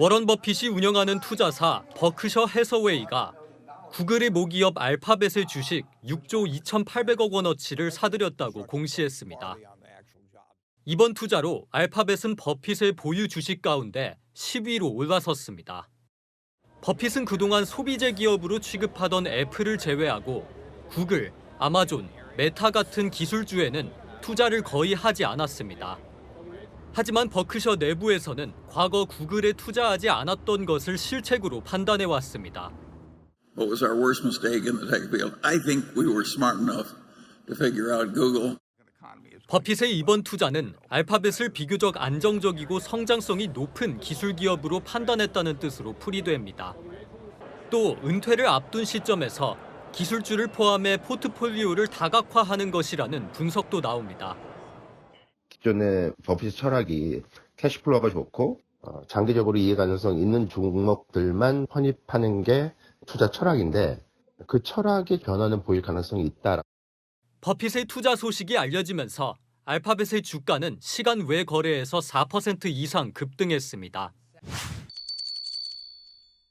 워런 버핏이 운영하는 투자사 버크셔 해서웨이가 구글의 모기업 알파벳의 주식 6조 2,800억 원어치를 사들였다고 공시했습니다. 이번 투자로 알파벳은 버핏의 보유 주식 가운데 10위로 올라섰습니다. 버핏은 그동안 소비재 기업으로 취급하던 애플을 제외하고 구글, 아마존, 메타 같은 기술주에는 투자를 거의 하지 않았습니다. 하지만 버크셔 내부에서는 과거 구글에 투자하지 않았던 것을 실책으로 판단해 왔습니다. What was our worst mistake in the tech field? I think we were smart enough to figure out Google. 버핏의 이번 투자는 알파벳을 비교적 안정적이고 성장성이 높은 기술 기업으로 판단했다는 뜻으로 풀이됩니다. 또 은퇴를 앞둔 시점에서 기술주를 포함해 포트폴리오를 다각화하는 것이라는 분석도 나옵니다. 기존의 버핏의 철학이 캐시플로우가 좋고 어, 장기적으로 이해 가능성 있는 종목들만 편입하는 게 투자 철학인데 그 철학의 변화는 보일 가능성이 있다. 버핏의 투자 소식이 알려지면서 알파벳의 주가는 시간 외 거래에서 4% 이상 급등했습니다.